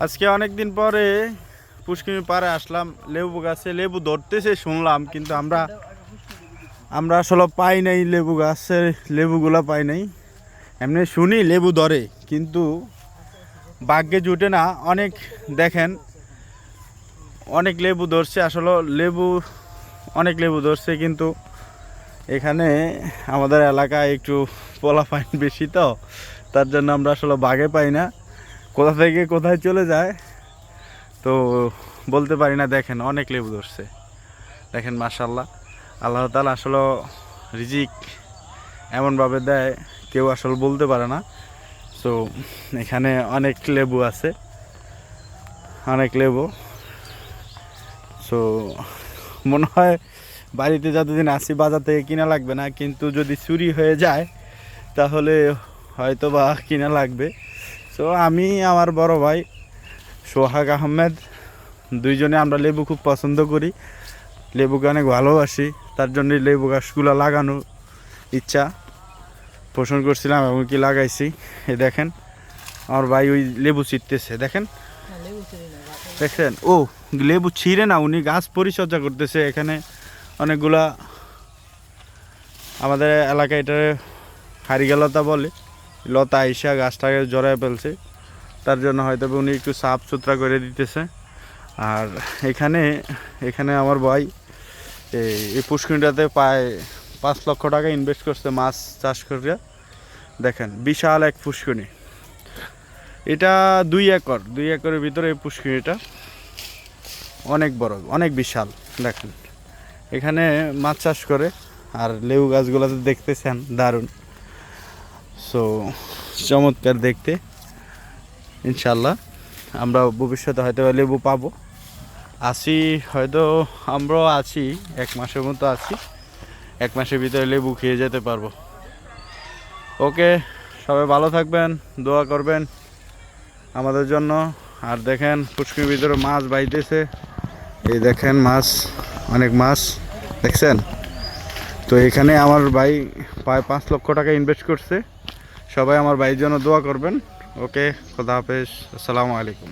আজকে অনেক দিন পরে পুষ্কিমি পাড়ে আসলাম, লেবু গাছে লেবু ধরতেছে শুনলাম, কিন্তু আমরা আমরা আসলে পাই নাই লেবু গাছের লেবুগুলা পাই নাই। এমনি শুনি লেবু ধরে, কিন্তু ভাগ্যে জুটে না, অনেক দেখেন, অনেক লেবু ধরছে, আসলে লেবু, অনেক লেবু ধরছে, কিন্তু এখানে আমাদের এলাকায় একটু পোলা পাইন বেশি তো, তার জন্য আমরা আসলে বাঘে পাই না। কোথা থেকে কোথায় চলে যায়, তো বলতে পারি না। দেখেন, অনেক লেবু ধরছে। দেখেন মাশাল্লাহ আল্লাহ তালা আসলে রিজিক এমনভাবে দেয়, কেউ আসলে বলতে পারে না। তো এখানে অনেক লেবু আছে, অনেক লেবু। সো মনে হয় বাড়িতে যতদিন আসি বাজার থেকে কিনা লাগবে না, কিন্তু যদি চুরি হয়ে যায়, তাহলে হয়তো বা কিনা লাগবে। সো আমি, আমার বড় ভাই সোহাগ আহমেদ, দুইজনে আমরা লেবু খুব পছন্দ করি। লেবুকে অনেক ভালোবাসি, তার জন্যই লেবু গাছগুলো লাগানো ইচ্ছা পোষণ করছিলাম এবং কি লাগাইছি। এ দেখেন, আমার ভাই ওই লেবু ছিটতেছে দেখেন। দেখছেন ও, লেবু ছিঁড়ে না, উনি গাছ পরিচর্যা করতেছে। এখানে অনেকগুলা আমাদের এলাকায় এটা হারিগালতা বলে। লতা আইসা গাছটাকে জড়ায় ফেলছে। তার জন্য হয়তো উনি একটু সাফ সুতরা করে দিতেছে। আর এখানে এখানে আমার ভাই এই- পুষ্করিটাতে প্রায় পাঁচ লক্ষ টাকা ইনভেস্ট করছে মাছ চাষ করে দেখেন, বিশাল এক পুষ্করিণী। এটা দুই একর, দুই একরের ভিতরে এই পুষ্করিণীটা অনেক বড়, অনেক বিশাল, দেখেন। এখানে মাছ চাষ করে, আর লেবু গাছগুলোতে দেখতেছেন, দারুণ। সো চমৎকার দেখতে। ইনশাল্লাহ আমরা ভবিষ্যতে হয়তো লেবু পাবো। আছি হয়তো আমরাও আছি, এক মাসের মতো আছি। এক মাসের ভিতরে লেবু খেয়ে যেতে পারব। ওকে, সবাই ভালো থাকবেন, দোয়া করবেন আমাদের জন্য। আর দেখেন পুষ্কির ভিতরে মাছ বাইতেছে। এই দেখেন মাছ, অনেক মাছ, দেখছেন? তো এখানে আমার ভাই প্রায় পাঁচ লক্ষ টাকা ইনভেস্ট করছে। সবাই আমার ভাইয়ের জন্য দোয়া করবেন। ওকে খোদা হাফেজ। আসসালামু আলাইকুম।